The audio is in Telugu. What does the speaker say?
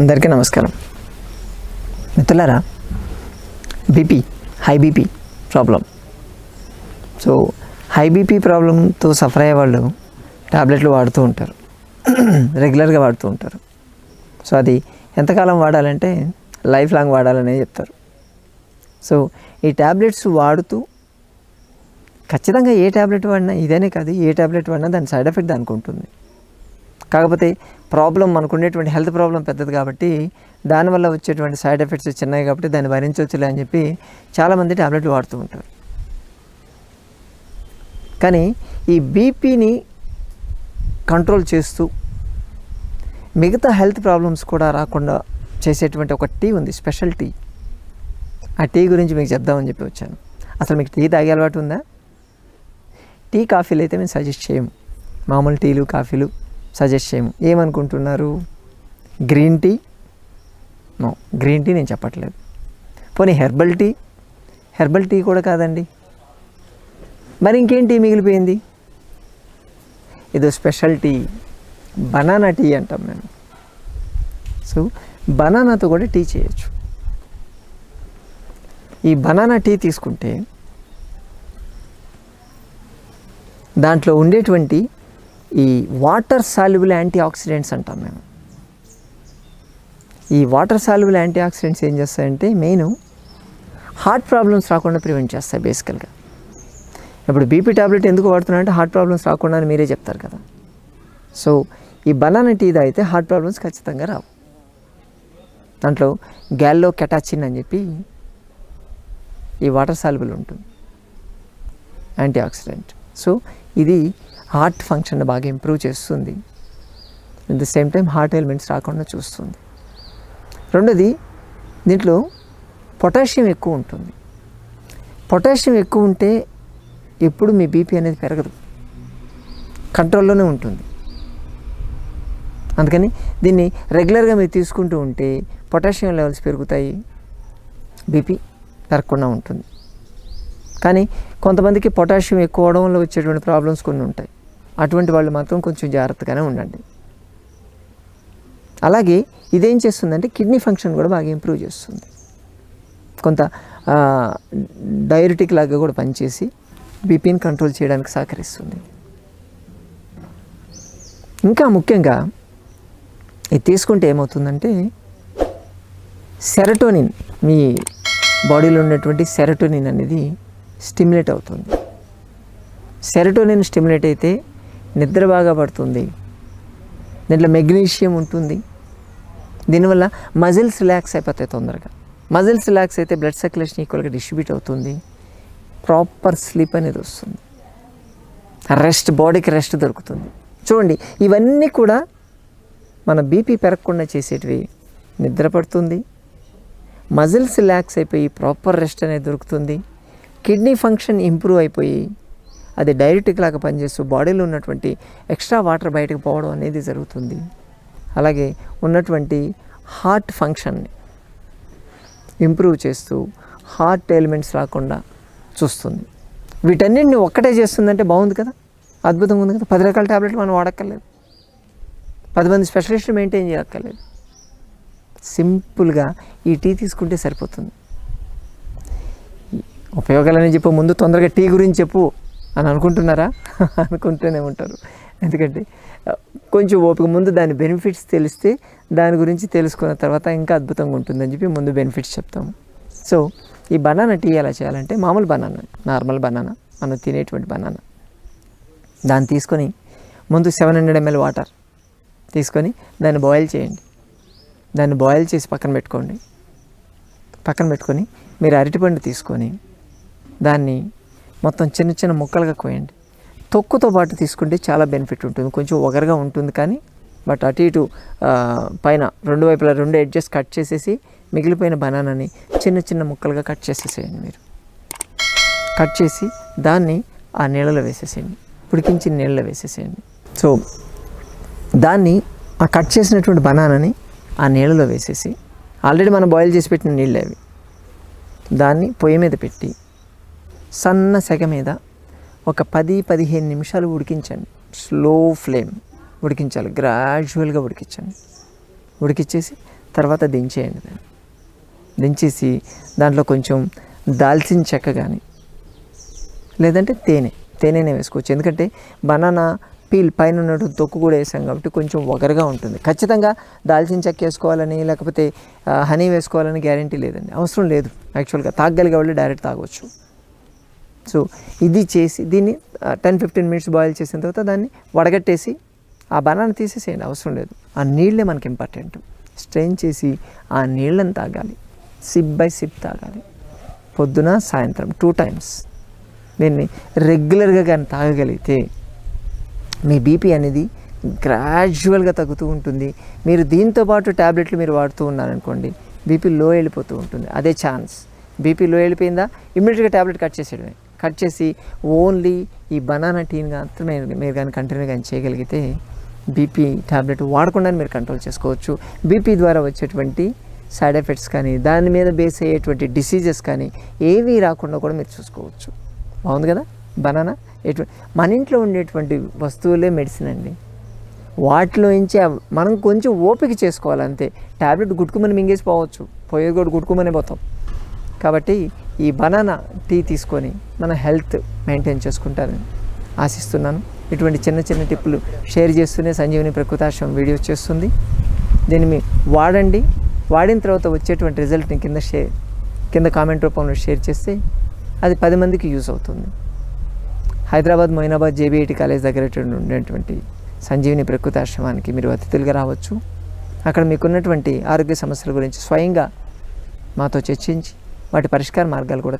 అందరికీ నమస్కారం. మిత్రులారా BP high BP problem. So high BP ప్రాబ్లంతో సఫర్ అయ్యే వాళ్ళు ట్యాబ్లెట్లు వాడుతూ ఉంటారు. రెగ్యులర్గా వాడుతూ ఉంటారు. సో అది ఎంతకాలం వాడాలంటే లైఫ్ లాంగ్ వాడాలనే చెప్తారు. సో ఈ టాబ్లెట్స్ వాడుతూ ఖచ్చితంగా ఏ టాబ్లెట్ వాడినా ఇదేనే కాదు ఏ టాబ్లెట్ వాడినా దాని సైడ్ ఎఫెక్ట్ దానికి ఉంటుంది. కాకపోతే ప్రాబ్లం మనకు ఉండేటువంటి హెల్త్ ప్రాబ్లం పెద్దది కాబట్టి దానివల్ల వచ్చేటువంటి సైడ్ ఎఫెక్ట్స్ చిన్నవి కాబట్టి దాన్ని భరించవచ్చులే అని చెప్పి చాలామంది ట్యాబ్లెట్లు వాడుతూ ఉంటారు. కానీ ఈ బీపీని కంట్రోల్ చేస్తూ మిగతా హెల్త్ ప్రాబ్లమ్స్ కూడా రాకుండా చేసేటువంటి ఒక టీ ఉంది స్పెషల్ టీ. ఆ టీ గురించి మీకు చెప్దామని చెప్పి వచ్చాను. అసలు మీకు టీ తాగే అలవాటు ఉందా? టీ కాఫీలు అయితే మేము సజెస్ట్ చేయము. మామూలు టీలు కాఫీలు సజెస్ట్ చేయము. ఏమనుకుంటున్నారు? Green tea no green tea నేను చెప్పట్లేదు. పోనీ హెర్బల్ టీ హెర్బల్ టీ కూడా కాదండి. మరి ఇంకేం టీ మిగిలిపోయింది? ఏదో స్పెషల్ టీ బనానా టీ అంటాం మేము. సో బనానాతో కూడా టీ చేయొచ్చు. ఈ బనానా టీ తీసుకుంటే దాంట్లో ఉండేటువంటి ఈ వాటర్ సాల్యుబుల్ యాంటీ ఆక్సిడెంట్స్ అంటాం మేము. ఈ వాటర్ సాల్యుబుల్ యాంటీ ఆక్సిడెంట్స్ ఏం చేస్తాయంటే మెయిన్ హార్ట్ ప్రాబ్లమ్స్ రాకుండా ప్రివెంట్ చేస్తాయి బేసికల్గా. ఇప్పుడు బీపీ టాబ్లెట్ ఎందుకు వాడుతున్నా అంటే హార్ట్ ప్రాబ్లమ్స్ రాకుండా అని మీరే చెప్తారు కదా. సో ఈ బనానా టీ తాగితే హార్ట్ ప్రాబ్లమ్స్ ఖచ్చితంగా రావు. దాంట్లో గ్యాల్లో కెటాచిన్ అని చెప్పి ఈ వాటర్ సాల్యుబుల్ ఉంటుంది. యాంటీ ఆక్సిడెంట్ సో ఇది హార్ట్ ఫంక్షన్ బాగా ఇంప్రూవ్ చేస్తుంది. At the same time heart elements రాకుండా చూస్తుంది. రెండోది దీంట్లో పొటాషియం ఎక్కువ ఉంటుంది. పొటాషియం ఎక్కువ ఉంటే ఎప్పుడు మీ బీపీ అనేది పెరగదు. కంట్రోల్లోనే ఉంటుంది. అందుకని దీన్ని రెగ్యులర్గా మీరు తీసుకుంటూ ఉంటే పొటాషియం లెవెల్స్ పెరుగుతాయి బీపీ పెరగకుండా ఉంటుంది. కానీ కొంతమందికి పొటాషియం ఎక్కువ అవడం వల్ల వచ్చేటువంటి ప్రాబ్లమ్స్ కొన్ని ఉంటాయి. అటువంటి వాళ్ళు మాత్రం కొంచెం జాగ్రత్తగానే ఉండండి. అలాగే ఇదేం చేస్తుందంటే కిడ్నీ ఫంక్షన్ కూడా బాగా ఇంప్రూవ్ చేస్తుంది. కొంత డైరెటిక్ లాగా కూడా పనిచేసి బీపీని కంట్రోల్ చేయడానికి సహకరిస్తుంది. ఇంకా ముఖ్యంగా ఇది తీసుకుంటే ఏమవుతుందంటే సెరటోనిన్ మీ బాడీలో ఉన్నటువంటి సెరటోనిన్ అనేది స్టిమ్యులేట్ అవుతుంది. సెరటోనిన్ స్టిమ్యులేట్ అయితే నిద్ర బాగా పడుతుంది. దీంట్లో మెగ్నీషియం ఉంటుంది. దీనివల్ల మజిల్స్ రిలాక్స్ అయిపోతాయి తొందరగా. మజిల్స్ రిలాక్స్ అయితే బ్లడ్ సర్క్యులేషన్ ఈక్వల్గా డిస్ట్రిబ్యూట్ అవుతుంది. ప్రాపర్ స్లీప్ అనేది వస్తుంది. రెస్ట్ బాడీకి రెస్ట్ దొరుకుతుంది. చూడండి ఇవన్నీ కూడా మన బీపీ పెరగకుండా చేసేటివి. నిద్ర పడుతుంది. మజిల్స్ రిలాక్స్ అయిపోయి ప్రాపర్ రెస్ట్ అనేది దొరుకుతుంది. కిడ్నీ ఫంక్షన్ ఇంప్రూవ్ అయిపోయి అది డైరెక్ట్ లాగా పనిచేస్తూ బాడీలో ఉన్నటువంటి ఎక్స్ట్రా వాటర్ బయటకు పోవడం అనేది జరుగుతుంది. అలాగే ఉన్నటువంటి హార్ట్ ఫంక్షన్ని ఇంప్రూవ్ చేస్తూ హార్ట్ ఎలిమెంట్స్ రాకుండా చూస్తుంది. వీటన్నిటిని ఒక్కటే చేస్తుందంటే బాగుంది కదా? అద్భుతంగా ఉంది కదా? పది రకాల ట్యాబ్లెట్లు మనం వాడక్కర్లేదు. పది మంది స్పెషలిస్టులు మెయింటైన్ చేయక్కర్లేదు. సింపుల్గా ఈ టీ తీసుకుంటే సరిపోతుంది. ఉపయోగాలని చెప్పు ముందు తొందరగా టీ గురించి చెప్పు. అని అనుకుంటున్నారా? అనుకుంటూనే ఉంటారు. ఎందుకంటే కొంచెం ఓపిక ముందు దాని బెనిఫిట్స్ తెలిస్తే దాని గురించి తెలుసుకున్న తర్వాత ఇంకా అద్భుతంగా ఉంటుందని చెప్పి ముందు బెనిఫిట్స్ చెప్తాము సో ఈ బనానా టీ ఎలా చేయాలంటే మామూలు బనానా నార్మల్ బనానా మనం తినేటువంటి బనానా. దాన్ని తీసుకొని ముందు సెవెన్ హండ్రెడ్ ఎంఎల్ వాటర్ తీసుకొని దాన్ని బాయిల్ చేయండి. దాన్ని బాయిల్ చేసి పక్కన పెట్టుకోండి. పక్కన పెట్టుకొని మీరు అరటిపండు తీసుకొని దాన్ని మొత్తం చిన్న చిన్న ముక్కలుగా కోయండి. తొక్కుతో పాటు తీసుకుంటే చాలా బెనిఫిట్ ఉంటుంది. కొంచెం ఒగరుగా ఉంటుంది కానీ బట్ అటు ఇటు పైన రెండు వైపులా రెండు ఎడ్జెస్ కట్ చేసేసి మిగిలిపోయిన బనానాని చిన్న చిన్న ముక్కలుగా కట్ చేసేసేయండి మీరు. కట్ చేసి దాన్ని ఆ నీళ్ళలో వేసేసేయండి. ఉడికించిన నీళ్ళలో వేసేసేయండి. సో దాన్ని ఆ కట్ చేసినటువంటి బనానాని ఆ నీళ్ళలో వేసేసి ఆల్రెడీ మనం బాయిల్ చేసి పెట్టిన నీళ్ళు అవి దాన్ని పొయ్యి మీద పెట్టి సన్న సెగ మీద ఒక పది పదిహేను నిమిషాలు ఉడికించండి. స్లో ఫ్లేమ్ ఉడికించాలి. గ్రాడ్యువల్గా ఉడికించండి. ఉడికిచ్చేసి తర్వాత దించేయండి దాన్ని. దించేసి దాంట్లో కొంచెం దాల్చిన చెక్క కానీ లేదంటే తేనె తేనెనే వేసుకోవచ్చు. ఎందుకంటే బనానా పీల్ పైన ఉన్నట్టు తొక్కు కూడా వేసాం కాబట్టి కొంచెం ఒగరుగా ఉంటుంది. ఖచ్చితంగా దాల్చిన చెక్క వేసుకోవాలని లేకపోతే హనీ వేసుకోవాలని గ్యారంటీ లేదండి. అవసరం లేదు. యాక్చువల్గా తాగలిగే వాళ్ళు డైరెక్ట్ తాగొచ్చు. సో ఇది చేసి దీన్ని టెన్ ఫిఫ్టీన్ మినిట్స్ బాయిల్ చేసిన తర్వాత దాన్ని వడగట్టేసి ఆ బనానా తీసేసేయండి అవసరం లేదు. ఆ నీళ్ళే మనకి ఇంపార్టెంట్ స్ట్రెయిన్ చేసి ఆ నీళ్ళని తాగాలి. సిప్ బై సిప్ తాగాలి. పొద్దున సాయంత్రం టూ టైమ్స్ దీన్ని రెగ్యులర్గా కానీ తాగగలిగితే మీ బీపీ అనేది గ్రాడ్యువల్గా తగ్గుతూ ఉంటుంది. మీరు దీంతో పాటు ట్యాబ్లెట్లు మీరు వాడుతూ ఉన్నారనుకోండి బీపీ లో వెళ్ళిపోతూ ఉంటుంది. అదే ఛాన్స్ బీపీ లో వెళ్ళిపోయిందా? ఇమ్మీడియట్గా ట్యాబ్లెట్ కట్ చేసేయడమే. కట్ చేసి ఓన్లీ ఈ బనానా టీని మాత్రమే మీరు కానీ కంటిన్యూ కానీ చేయగలిగితే బీపీ ట్యాబ్లెట్ వాడకుండా మీరు కంట్రోల్ చేసుకోవచ్చు. బీపీ ద్వారా వచ్చేటువంటి సైడ్ ఎఫెక్ట్స్ కానీ దాని మీద బేస్ అయ్యేటువంటి డిసీజెస్ కానీ ఏవి రాకుండా కూడా మీరు చూసుకోవచ్చు. బాగుంది కదా? బనానా? ఎటువంటి మన ఇంట్లో ఉండేటువంటి వస్తువులే మెడిసిన్ అండి. వాటిలో నుంచి మనం కొంచెం ఓపిక చేసుకోవాలంతే. ట్యాబ్లెట్ గుట్టుకుమని మింగేసి పోవచ్చు పోయేది కూడా గుట్టుకుమనే పోతాం. కాబట్టి ఈ బనానా టీ తీసుకొని మన హెల్త్ మెయింటైన్ చేసుకుంటారని ఆశిస్తున్నాను. ఇటువంటి చిన్న చిన్న టిప్పులు షేర్ చేస్తూనే సంజీవని ప్రకృతాశ్రమం వీడియోస్ చేస్తుంది. దీన్ని మీ వాడండి. వాడిన తర్వాత వచ్చేటువంటి రిజల్ట్ని కింద షేర్ కింద కామెంట్ రూపంలో షేర్ చేస్తే అది పది మందికి యూజ్ అవుతుంది. హైదరాబాద్ మొయినాబాద్ జేబీఐటి కాలేజ్ దగ్గర ఉండేటువంటి సంజీవిని ప్రకృతాశ్రమానికి మీరు అతిథులుగా రావచ్చు. అక్కడ మీకున్నటువంటి ఆరోగ్య సమస్యల గురించి స్వయంగా మాతో చర్చించి వాటి పరిష్కార మార్గాలు కూడా